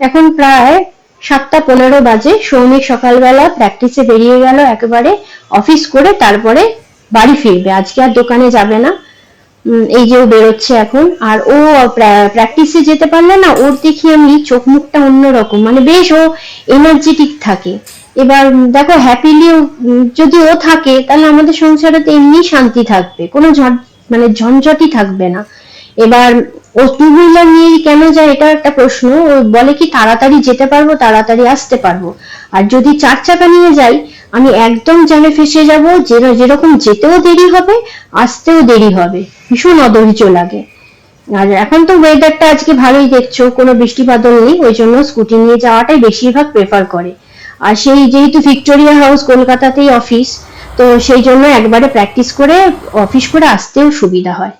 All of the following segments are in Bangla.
এখন প্রায় সাতটা পনেরো বাজে। সৌমিক সকালবেলা প্র্যাকটিসে বেরিয়ে গেল একেবারে অফিস করে তারপরে বাড়ি ফিরবে। আজকে আর দোকানে যাবে না। এই যে ও বেরোচ্ছে এখন। আর ও প্র্যাকটিসে যেতে পারলে না, ওর দেখি আমি চোখ মুখটা অন্যরকম। মানে বেশ ও এনার্জেটিক থাকে। এবার দেখো হ্যাপিলি যদি ও থাকে, তাহলে আমাদের সংসারে তো এমনি শান্তি থাকবে। কোনো মানে ঝঞ্ঝটই থাকবে না। এবার ও টু হুইলার নিয়ে কেন যায়? এটা একটা প্রশ্ন। ও বলে কি, তাড়াতাড়ি যেতে পারব, তাড়াতাড়ি আসতে পারব। আর যদি চার চাকা নিয়ে যাই, আমি একদম জ্যামে ফেসে যাব যেরকম যেতেও দেরি হবে, আসতেও দেরি হবে। ভীষণ অধৈর্য লাগে। আর এখন তো ওয়েদারটা আজকে ভালোই দেখছ, কোনো বৃষ্টি বাদল নেই, ওই জন্য স্কুটি নিয়ে যাওয়াটাই বেশিরভাগ প্রেফার করে। আর সেই যেহেতু ভিক্টোরিয়া হাউস কলকাতাতেই অফিস তো সেই জন্য একবারে প্র্যাকটিস করে অফিস করে আসতেও সুবিধা হয়।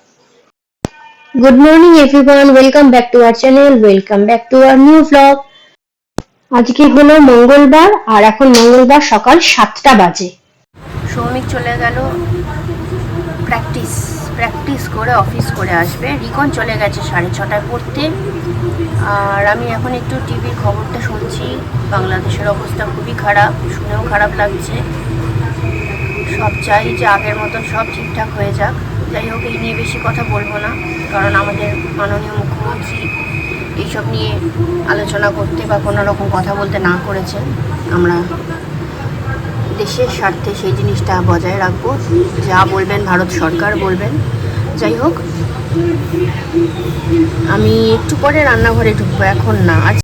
Good morning everyone welcome back to our channel welcome back to our new blog আজকে হলো মঙ্গলবার, আর এখন মঙ্গলবার সকাল সাতটা বাজে। সৌমিক চলে গেল প্র্যাকটিস প্র্যাকটিস করে অফিস করে আসবে। রিকন চলে গেছে সাড়ে ছটায় পড়তে। আর আমি এখন একটু টিভির খবরটা শুনছি। বাংলাদেশের অবস্থা খুবই খারাপ, শুনেও খারাপ লাগছে। সব চাই যে আগের মতন সব ঠিকঠাক হয়ে যাক। যাই হোক, এই নিয়ে বেশি কথা বলব না, কারণ আমাদের মাননীয় মুখ্যমন্ত্রী এইসব নিয়ে আলোচনা করতে বা কোনো রকম কথা বলতে না করেছেন। আমরা দেশের স্বার্থে সেই জিনিসটা বজায় রাখব, যা বলবেন ভারত সরকার বলবেন। যাই হোক, আমি একটু পরে রান্নাঘরে ঢুকবো, এখন না। আজ,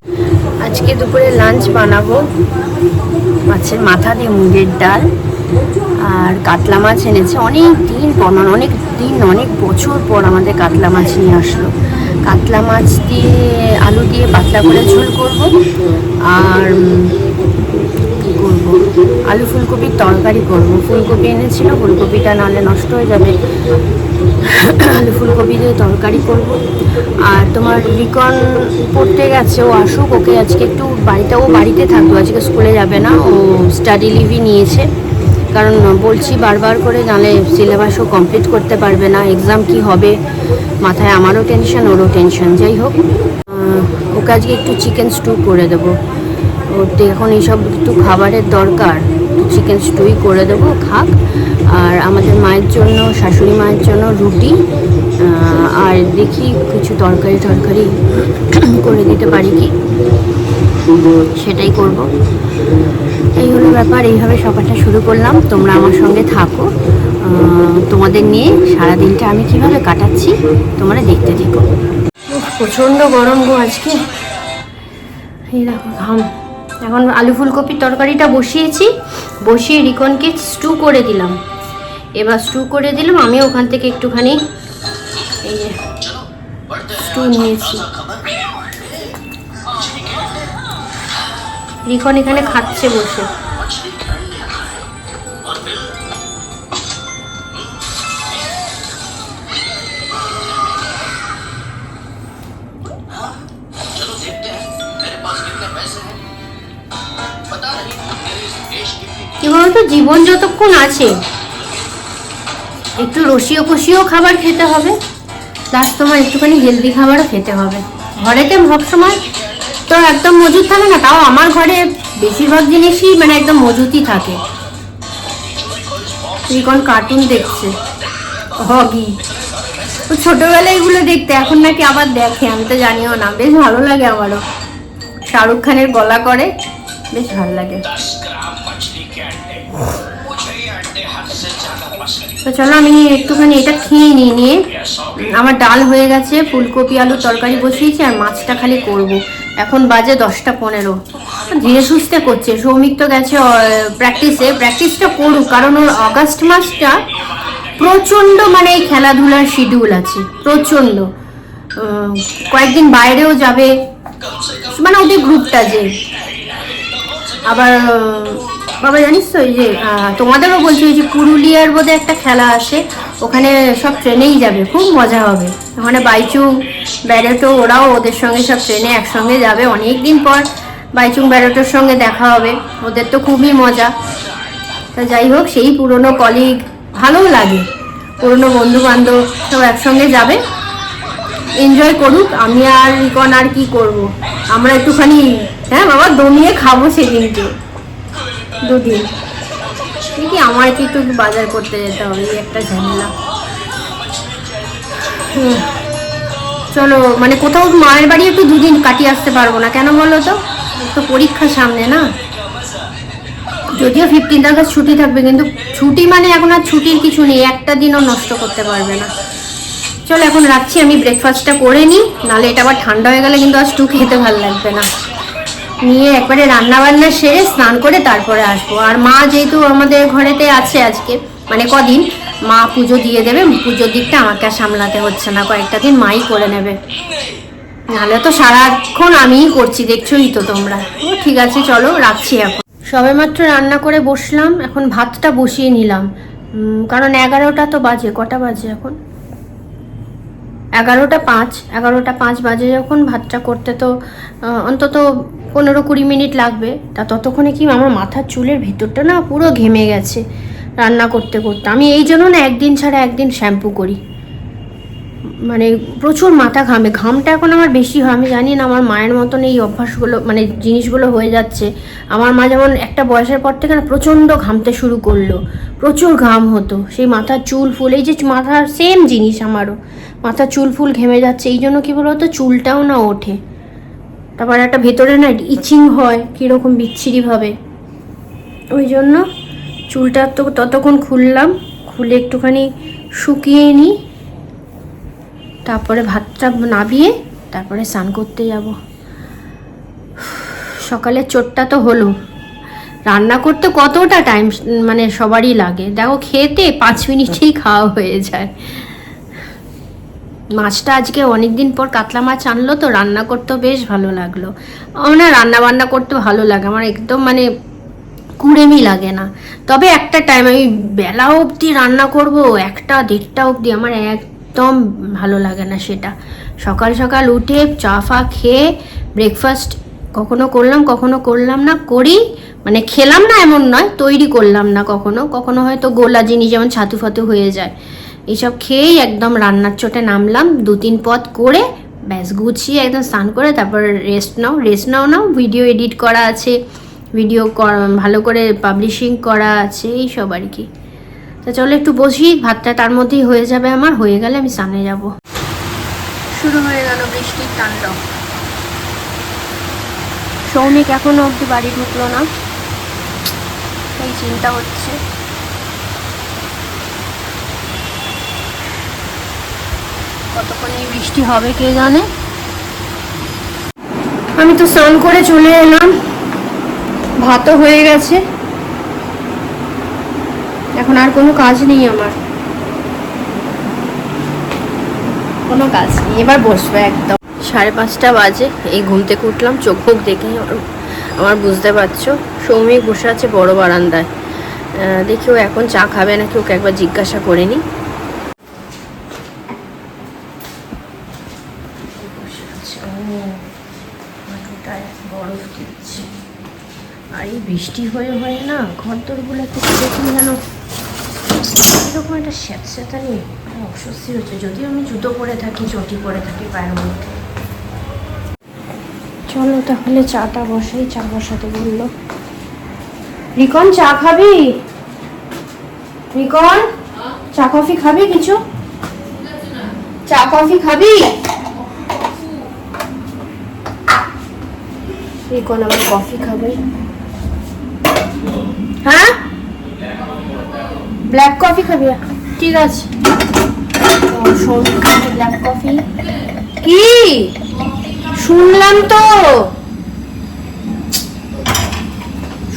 আজকে দুপুরে লাঞ্চ বানাবো মাছের মাথা দিয়ে মুগের ডাল। আর কাতলা মাছ এনেছে। অনেক দিন পর মানে অনেক দিন, অনেক বছর পর আমাদের কাতলা মাছ নিয়ে আসলো। কাতলা মাছ দিয়ে আলু দিয়ে পাতলা করে ঝোল করব। আর কি করব? আলু ফুলকপির তরকারি করব। ফুলকপি এনেছিল, ফুলকপিটা নাহলে নষ্ট হয়ে যাবে। আলু ফুলকপি দিয়ে তরকারি করব। আর তোমার রিকন পড়তে গেছে, ও আসুক, ওকে আজকে একটু বাড়িতে, ও বাড়িতে থাকবে, আজকে স্কুলে যাবে না, ও স্টাডি লিভই নিয়েছে। কারণ বলছি বারবার করে, নালে সিলেবাসও কমপ্লিট করতে পারবে না। এক্সাম কি হবে? মাথায় আমারও টেনশন ওরও টেনশন যাই হোক ওকে আজকে একটু চিকেন স্টু করে দেবো। ওর তো এখন এইসব একটু খাবারের দরকার চিকেন স্টুই করে দেবো, খাক। আর আমাদের মায়ের জন্য, শাশুড়ি মায়ের জন্য রুটি আর দেখি কিছু তরকারি টরকারি করে দিতে পারি কি? সেটাই করব। এই হলো ব্যাপার, এইভাবে সকালটা শুরু করলাম। তোমরা আমার সঙ্গে থাকো। তোমাদের নিয়ে সারা দিনটা আমি কীভাবে কাটাচ্ছি, তোমরা দেখতে থেকো। প্রচণ্ড গরম গো আজকে। এই দেখো ঘাম। এখন আলু ফুলকপির তরকারিটা বসিয়েছি। বসিয়ে রিকনকে স্টু করে দিলাম। এবার স্টু করে দিলাম। আমি ওখান থেকে একটুখানি এই স্টু নিয়েছি। রিকন এখানে খাচ্ছে বসে। কি বলতো জীবন যতক্ষণ আছে। একটু রসিও কষিও খাবার খেতে হবে। প্লাস তোমার একটুখানি হেলদি খাবারও খেতে হবে। ঘরেতে সবসময় তো একদম মজুদ থাকে না? তাও আমার ঘরে বেশিরভাগ জিনিসই মানে একদম মজুতই থাকে। রিকন কার্টুন দেখছে হগি ও ছোটবেলায় এগুলো দেখতে, এখন নাকি আবার দেখে, আমি তো জানিও না। বেশ ভালো লাগে আমারও। শাহরুখ খানের গলা করে, বেশ ভালো লাগে। তো চলো আমি একটুখানি এটা খেয়ে নিয়ে নিয়ে আমার ডাল হয়ে গেছে, ফুলকপি আলু তরকারি বসিয়েছি, আর মাছটা খালি করব। এখন বাজে দশটা পনেরো। ধীরে সুস্থে করছে। সৌমিক তো গেছে প্র্যাকটিসে প্র্যাকটিসটা করুক, কারণ ওর অগাস্ট মাসটা প্রচণ্ড মানে এই খেলাধুলার শিডিউল আছে। প্রচণ্ড। কয়েকদিন বাইরেও যাবে। মানে ওদের গ্রুপটা যে। আবার বাবা, জানিস তো যে তোমাদেরও বলছি যে পুরুলিয়ার বোধে একটা খেলা আছে ওখানে সব ট্রেনেই যাবে, খুব মজা হবে। ওখানে বাইচুং ব্যারেটো ওরাও ওদের সঙ্গে সব ট্রেনে একসঙ্গে যাবে। অনেক দিন পর বাইচুং ব্যারেটোর সঙ্গে দেখা হবে। ওদের তো খুবই মজা। তা যাই হোক, সেই পুরনো কলিগ ভালোও লাগে। পুরনো বন্ধু বান্ধব সব একসঙ্গে যাবে। এনজয় করুক। আমি আর রিকন আর কি করব? আমরা একটুখানি হ্যাঁ বাবা, দমিয়ে খাব সেদিনকে। দুদিন। দেখি আমার কি একটু বাজার করতে যেতে হবে একটা ঝামেলা। হুম। চলো মানে কোথাও মায়ের বাড়ি একটু দুদিন কাটিয়ে আসতে পারব না। কেন বলো তো? তো পরীক্ষা সামনে, না? যদিও ফিফটিন আগস্ট ছুটি থাকবে, কিন্তু ছুটি মানে এখন আর ছুটির কিছু নেই, একটা দিনও নষ্ট করতে পারবে না। চলো, এখন রাখছি, আমি ব্রেকফাস্টটা করে নিই, নাহলে এটা আবার ঠান্ডা হয়ে গেলে কিন্তু আর টু খেতে ভালো লাগবে না। নিয়ে একবারে রান্না বান্না সেরে স্নান করে তারপরে আসব। আর মা যেহেতু আমাদের ঘরেতে আছে আজকে মানে কদিন মা পুজো দিয়ে দেবে, পুজোর দিকটা আমাকে আর সামলাতে হচ্ছে না, কয়েকটা দিন মাই করে নেবে। নাহলে তো সারাক্ষণ আমিই করছি, দেখছোই তো তোমরা। ঠিক আছে, চলো, রাখছি এখন। সবে মাত্র রান্না করে বসলাম, এখন ভাতটা বসিয়ে নিলাম। কারণ এগারোটা তো বাজে, কটা বাজে এখন? এগারোটা পাঁচ এগারোটা পাঁচ বাজে যখন, ভাতটা করতে তো অন্তত পনেরো কুড়ি মিনিট লাগবে। তা ততক্ষণে কি আমার মাথার চুলের ভিতরটা না পুরো ঘেমে গেছে? রান্না করতে করতে। আমি এই জন্য না একদিন ছাড়া একদিন শ্যাম্পু করি। মানে প্রচুর মাথা ঘামে। ঘামটা এখন আমার বেশি হয়। আমি জানি না আমার মায়ের মতন এই অভ্যাসগুলো মানে জিনিসগুলো হয়ে যাচ্ছে। আমার মা যেমন একটা বয়সের পর থেকে না প্রচণ্ড ঘামতে শুরু করল। প্রচুর ঘাম হতো। সেই মাথার চুল ফুল, এই যে মাথার সেম জিনিস আমারও। মাথার চুল ফুল ঘেমে যাচ্ছে। এই জন্য কি বলতো? চুলটাও না ওঠে। তারপর একটা ভেতরে না ইচিং হয়, কীরকম বিচ্ছিরিভাবে। ওই জন্য চুলটা তো ততক্ষণ খুললাম, খুলে একটুখানি শুকিয়ে নিই, তারপরে ভাতটা নাবিয়ে তারপরে স্নান করতে যাব। সকালের চোটটা তো হলো। রান্না করতে কতটা টাইম মানে সবারই লাগে। দেখো খেতে পাঁচ মিনিটেই খাওয়া হয়ে যায়। মাছটা আজকে অনেক দিন পর কাতলা মাছ আনলো তো, রান্না করতেও বেশ ভালো লাগল। আমার রান্না বান্না করতে ভালো লাগে। আমার একদম মানে কুড়েমি লাগে না। তবে একটা টাইম আমি বেলা অবধি রান্না করব, একটা দেড়টা অবধি আমার একদম ভালো লাগে না সেটা। সকাল সকাল উঠে চা ফা খেয়ে ব্রেকফাস্ট কখনো করলাম কখনো করলাম না, করি। মানে খেলাম না এমন নয়, তৈরি করলাম না কখনো। কখনো হয়তো গোলা জিনিস যেমন ছাতু ফাতু হয়ে যায়। এইসব খেয়েই একদম রান্নার চোটে নামলাম দু তিন পদ করে ব্যাস গুছিয়ে একদম স্নান করে তারপর রেস্ট নাও। রেস্ট নাও নাও ভিডিও এডিট করা আছে। ভিডিও ভালো করে পাবলিশিং করা আছে এই সব আর কি। তা চলো একটু বসি ভাতটা তার মধ্যেই হয়ে যাবে আমার হয়ে গেলে আমি স্নানে যাব। শুরু হয়ে গেল বৃষ্টির তাণ্ডব। সৌমিক এখনও অবধি বাড়ি ঢুকলো না। তাই চিন্তা হচ্ছে। কতক্ষণ এই বৃষ্টি হবে কে জানে? আমি তো স্নান করে চলে এলাম। ভাতও হয়ে গেছে। এখন আর কোনো কাজ নেই আমার। কোনো কাজ নেই, এবার বসবো একদম। সাড়ে পাঁচটা বাজে, এই ঘুম থেকে উঠলাম, চোখ ফোক দেখে আমার- বুঝতে পারছ, সৌমিক বসে আছে বড় বারান্দায়। দেখি ও এখন চা খাবে নাকি ওকে একবার জিজ্ঞাসা করে নি বরফ দিচ্ছে আর এই বৃষ্টি হয়ে হয়ে না ঘর দরগুলো একটু দেখুন যেন এরকম একটা নেই অস্বস্তি হচ্ছে। যদিও আমি জুতো পরে থাকি, চটি পরে থাকি পায়ের মধ্যে। চলো তাহলে চাটা বসাই, চা বসাতে বলল, রিকন, চা খাবি? রিকন, চা কফি খাবি কিছু? চা কফি খাবি? রিকন আবার কফি খাবে। হ্যাঁ? ব্ল্যাক কফি খাবি? ঠিক আছে। ব্ল্যাক কফি কি? শুনলাম তো।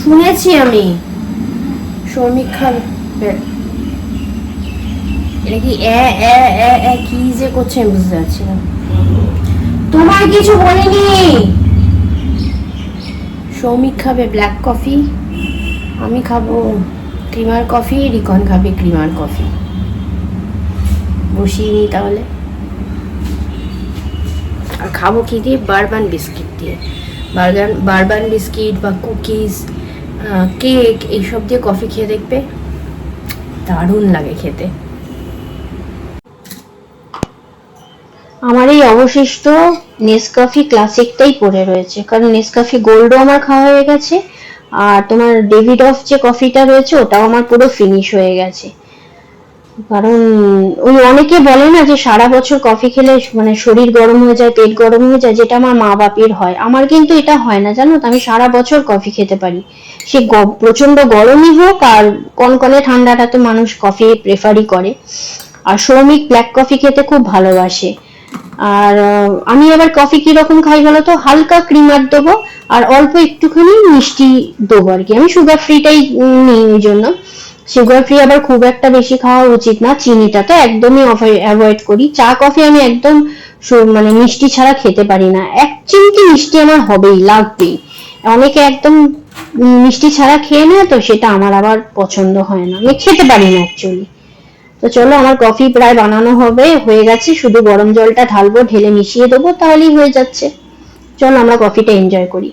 শুনেছি আমি। শ্রমিক খাবে এটা কি এ এ এ এ কি যে করছে আমি বুঝতে পারছি না। তোমার কিছু বলিনি। সৌমিক খাবে ব্ল্যাক কফি আমি খাব ক্রিমার কফি রিকন খাবে ক্রিমার কফি বসিয়ে নিই তাহলে। আর খাব কি দিয়ে? বারবান বিস্কিট দিয়ে। বার্গান, বারবান বিস্কিট বা কুকিজ কেক, এইসব দিয়ে কফি খেয়ে দেখবে। দারুণ লাগে খেতে। আমার এই অবশিষ্ট নেসকাফি ক্লাসিকটাই পড়ে রয়েছে। কারণ নেসকাফি গোল্ডও আমার খাওয়া হয়ে গেছে। আর তোমার ডেভিড অফ যে কফিটা রয়েছে, ওটাও আমার পুরো ফিনিশ হয়ে গেছে। কারণ ওই অনেকে বলে না যে সারা বছর কফি খেলে মানে শরীর গরম হয়ে যায়, পেট গরম হয়ে যায়, যেটা আমার মা বাপের হয়। আমার কিন্তু এটা হয় না, জানো? আমি সারা বছর কফি খেতে পারি। সে প্রচণ্ড গরমই হোক আর কনকনে ঠান্ডাটা তো মানুষ কফি প্রেফারই করে। আর সৌমিক ব্ল্যাক কফি খেতে খুব ভালোবাসে। আর আমি এবার কফি কীরকম খাই বলো তো? হালকা ক্রিমার দেবো। আর অল্প একটুখানি মিষ্টি দেবো আর কি। আমি সুগার ফ্রিটাই নিই ওই জন্য। সুগার ফ্রি আবার খুব একটা বেশি খাওয়া উচিত না। চিনিটা তো একদমই অ্যাভয়েড করি। চা কফি আমি একদম মানে মিষ্টি ছাড়া খেতে পারি না। এক চিমটি মিষ্টি আমার হবেই, লাগবেই। অনেকে একদম মিষ্টি ছাড়া খেয়ে নেয় তো, সেটা আমার আবার পছন্দ হয় না। আমি খেতে পারি না অ্যাকচুয়ালি তো চলো, আমার কফি প্রায় বানানো হবে, হয়ে গেছে। শুধু গরম জলটা ঢালবো, ঢেলে মিশিয়ে দেবো, তাহলেই হয়ে যাচ্ছে। চলো আমরা কফিটা এনজয় করি।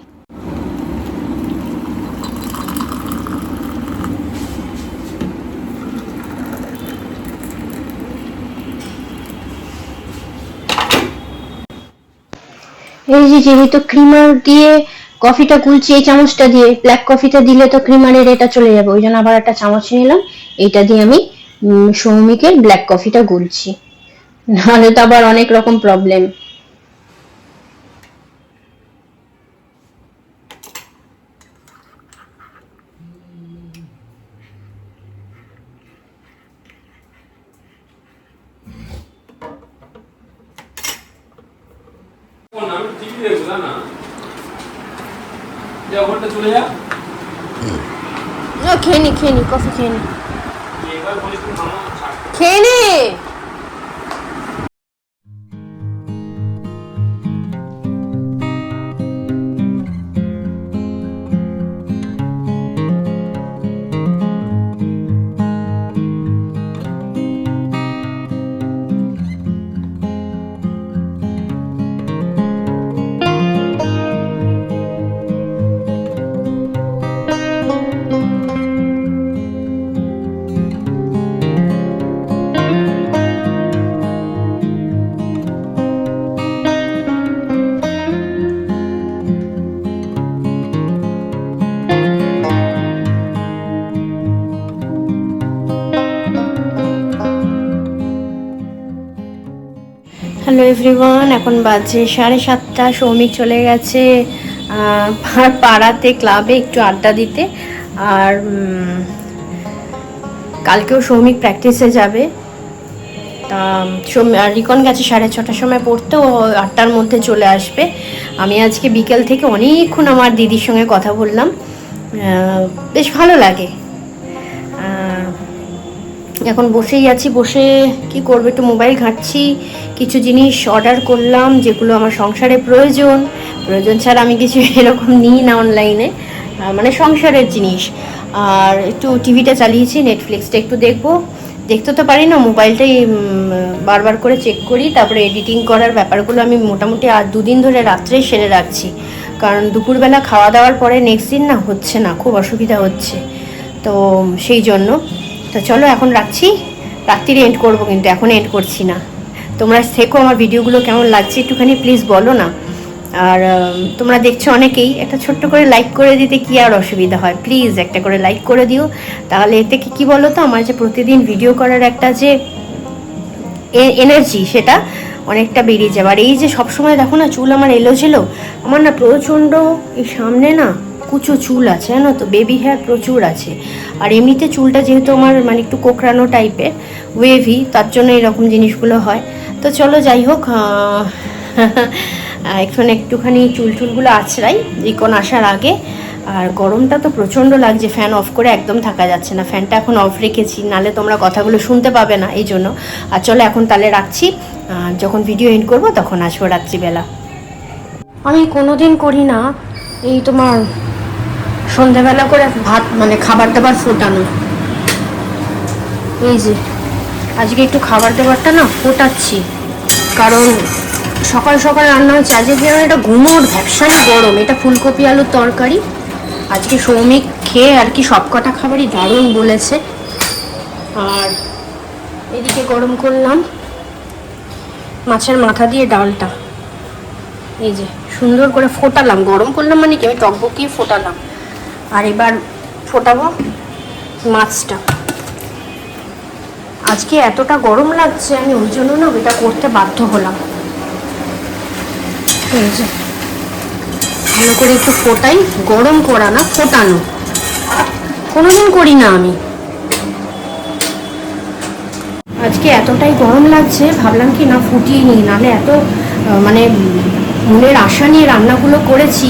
এই যে যেহেতু ক্রিমার দিয়ে কফিটা গুলছি, এই চামচটা দিয়ে। ব্ল্যাক কফিটা দিলে তো ক্রিমারের এটা চলে যাবে। ওই জন্য আবার একটা চামচ নিলাম। এটা দিয়ে আমি সৌমিকের ব্ল্যাক কফিটা গুলছি। নাহলে তো আবার অনেক রকম প্রবলেম শোন, আমি টিভি দেখব না। না যা ওখানটা চলে যা। খেয়ে নি খেয়ে নি কফি খেয়ে নি। খেয়ে নে। হ্যালো এভরিওয়ান, এখন বাজে সাড়ে সাতটা, সৌমিক চলে গেছে পাড়াতে, ক্লাবে একটু আড্ডা দিতে, আর কালকেও সৌমিক প্র্যাকটিসে যাবে। তা রিকন গেছে সাড়ে ছটার সময় পড়তে, ও আটটার মধ্যে চলে আসবে। আমি আজকে বিকেল থেকে অনেকক্ষণ আমার দিদির সঙ্গে কথা বললাম। বেশ ভালো লাগে। এখন বসেই আছি, বসে কি করব, একটু মোবাইল ঘাঁটছি, কিছু জিনিস অর্ডার করলাম যেগুলো আমার সংসারে প্রয়োজন। প্রয়োজন ছাড়া আমি কিছু এরকম নিই না অনলাইনে মানে সংসারের জিনিস। আর একটু টিভিটা চালিয়েছি নেটফ্লিক্সটা একটু দেখব। দেখতে তো পারি না, মোবাইলটাই বারবার করে চেক করি, তারপরে এডিটিং করার ব্যাপারগুলো আমি মোটামুটি আর দুদিন ধরে রাত্রেই সেরে রাখছি। কারণ দুপুরবেলা খাওয়া দাওয়ার পরে নেক্সট দিন না হচ্ছে না, খুব অসুবিধা হচ্ছে। তো, সেই জন্য। তো চলো এখন রাখছি। রাত্রিরে এন্ড করব কিন্তু, এখন এন্ড করছি না। তোমরা থেকো, আমার ভিডিওগুলো কেমন লাগছে একটুখানি প্লিজ বলো না। আর তোমরা দেখছ অনেকেই, একটা ছোট্ট করে লাইক করে দিতে কি আর অসুবিধা হয়? প্লিজ একটা করে লাইক করে দিও। তাহলে এতে কি কি বলো তো? আমার যে প্রতিদিন ভিডিও করার একটা যে এনার্জি সেটা অনেকটা বেরিয়ে যাবে। আর এই যে সবসময় দেখো না, চুল আমার এলো ছিল আমার না প্রচণ্ড এই সামনে না কুচো চুল আছে, জানো তো? বেবি হেয়ার প্রচুর আছে। আর এমনিতে চুলটা যেহেতু আমার মানে একটু কোকড়ানো টাইপের ওয়েভি তার জন্য এরকম জিনিসগুলো হয়। তো চলো যাই হোক এখন একটুখানি চুল চুলগুলো আছড়াই রিকন আসার আগে। আর গরমটা তো প্রচণ্ড লাগছে ফ্যান অফ করে একদম থাকা যাচ্ছে না। ফ্যানটা এখন অফ রেখেছি, নালে তোমরা কথাগুলো শুনতে পাবে না, এই জন্য। আর চলো এখন তাহলে রাখছি যখন ভিডিও এন্ড করব তখন আসব রাত্রিবেলা। আমি কোনোদিন করি না, এই তোমার সন্ধ্যাবেলা করে ভাত মানে খাবার দাবার ফোটানো। এই যে, আজকে একটু খাবার দাবারটা না ফোটাচ্ছি। কারণ সকাল সকাল রান্না হচ্ছে, আজকে যেমন এটা ঘুমোর ভ্যাপসানি গরম। এটা ফুলকপি আলুর তরকারি। আজকে সৌমিক খেয়ে আর কি সব কটা খাবারই দারুণ বলেছে। আর এদিকে গরম করলাম মাছের মাথা দিয়ে ডালটা। এই যে, সুন্দর করে ফোটালাম। গরম করলাম মানে কি? আমি টকবকিয়ে ফোটালাম। আর এবার ফোটাবো মাছটা। আজকে এতটা গরম লাগছে, আমি ওই জন্য না এটা করতে বাধ্য হলাম। ভালো করে একটু ফোটাই, গরম করা না, ফোটানো। কোনোদিন করি না আমি। আজকে এতটাই গরম লাগছে, ভাবলাম কি না ফুটিয়ে নিই, নাহলে এত মানে মনের আশা নিয়ে রান্নাগুলো করেছি,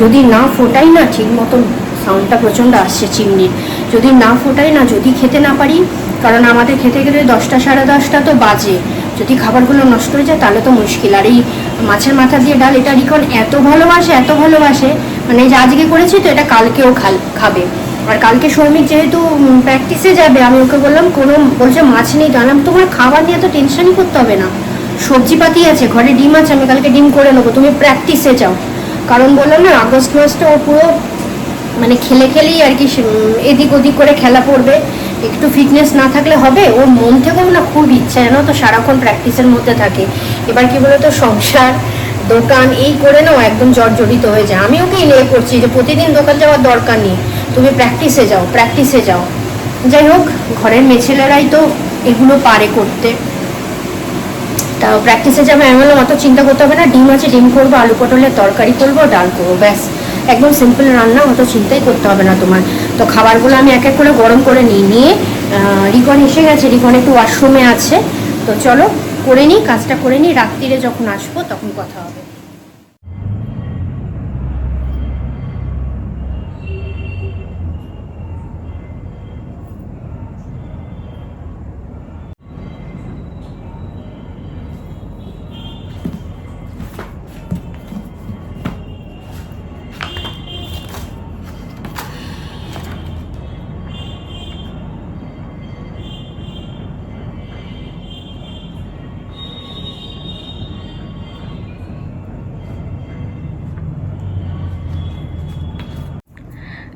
যদি না ফোটাই না ঠিক মতন সাউন্ডটা প্রচণ্ড আসছে চিমনির যদি না ফোটাই না, যদি খেতে না পারি, কারণ আমাদের খেতে গেলে দশটা সাড়ে দশটা তো বাজে। যদি খাবারগুলো নষ্ট হয়ে যায়, তাহলে তো মুশকিল। আর এই মাছের মাথা দিয়ে ডাল, এটা রিকন এত ভালোবাসে এত ভালোবাসে মানে যে আজকে করেছি তো এটা কালকেও খাবে। আর কালকে শ্রমিক যেহেতু প্র্যাকটিসে যাবে, আমি ওকে বললাম, কোনো বলছে মাছ নেই জানলাম তোমার খাবার নিয়ে তো টেনশনই করতে হবে না। সবজিপাতি আছে, ঘরে ডিম আছে, আমি কালকে ডিম করে নেব, তুমি প্র্যাকটিসে যাও। কারণ বললাম না, আগস্ট মাসটা ও পুরো মানে খেলে খেলেই আর কি এদিক ওদিক করে খেলা পড়বে। একটু ফিটনেস না থাকলে হবে, ওর মন থেকেও না খুব ইচ্ছা, জানো তো? সারাক্ষণ প্র্যাকটিসের মধ্যে থাকে। এবার কি বলতো? সংসার, দোকান, এই করে নাও, একদম জর্জরিত হয়ে যায়। আমি ওকে ইয়ে করছি যে প্রতিদিন দোকান যাওয়ার দরকার নেই। তুমি প্র্যাকটিসে যাও প্র্যাকটিসে যাও। যাই হোক, ঘরের মেয়েছেলেরাই তো এগুলো পারে করতে। তা প্র্যাকটিসে যাবে, আমি অত চিন্তা করতে হবে না। ডিম আছে, ডিম করব, আলু পটলের তরকারি করব, ডাল করব, ব্যাস। একদম সিম্পল রান্না, অত চিন্তাই করতে হবে না তোমার। তো খাবারগুলো আমি এক এক করে গরম করে নিই, নিয়ে রিকন এসে গেছে রিকন একটু ওয়াশরুমে আছে। তো চলো, করে নিই, কাজটা করে নিই, রাত্রিরে যখন আসব তখন কথা হবে।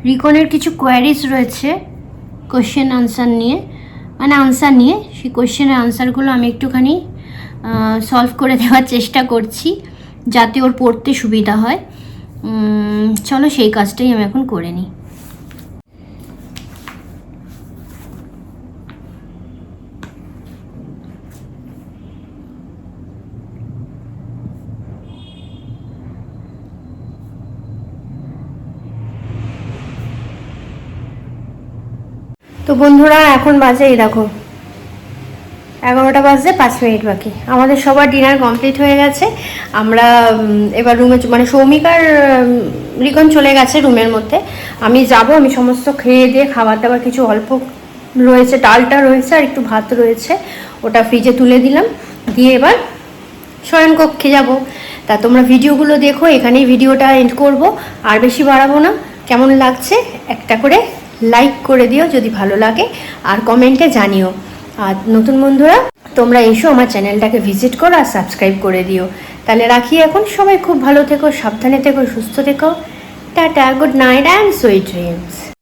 রিকনের কিছু কোয়ারিজ রয়েছে কোশ্চেন আনসার নিয়ে। মানে আনসার নিয়ে, সেই কোশ্চেনের আনসারগুলো আমি একটুখানি সলভ করে দেওয়ার চেষ্টা করছি, যাতে ওর পড়তে সুবিধা হয়। চলো সেই কাজটাই আমি এখন করে নিই। বন্ধুরা, এখন বাজে এই দেখো। এগারোটা বাজে, পাঁচ মিনিট বাকি। আমাদের সবার ডিনার কমপ্লিট হয়ে গেছে। আমরা এবার রুমে মানে সৌমিকার রিকন চলে গেছে রুমের মধ্যে। আমি যাব, আমি সমস্ত খেয়ে দিয়ে খাবার দাবার কিছু অল্প রয়েছে, ডালটা রয়েছে আর একটু ভাত রয়েছে। ওটা ফ্রিজে তুলে দিলাম। দিয়ে এবার শয়নকক্ষে যাব। তা তোমরা ভিডিওগুলো দেখো, এখানেই ভিডিওটা এন্ড করব। আর বেশি বাড়াবো না। কেমন লাগছে? একটা করে লাইক করে দিও যদি ভালো লাগে, আর কমেন্টে জানিও। আর নতুন বন্ধুরা, তোমরা এসো আমার চ্যানেলটাকে ভিজিট করো আর সাবস্ক্রাইব করে দিও। তাহলে রাখি এখন। সবাই খুব ভালো থেকো, সাবধানে থেকো, সুস্থ থেকো। Tata good night and sweet dreams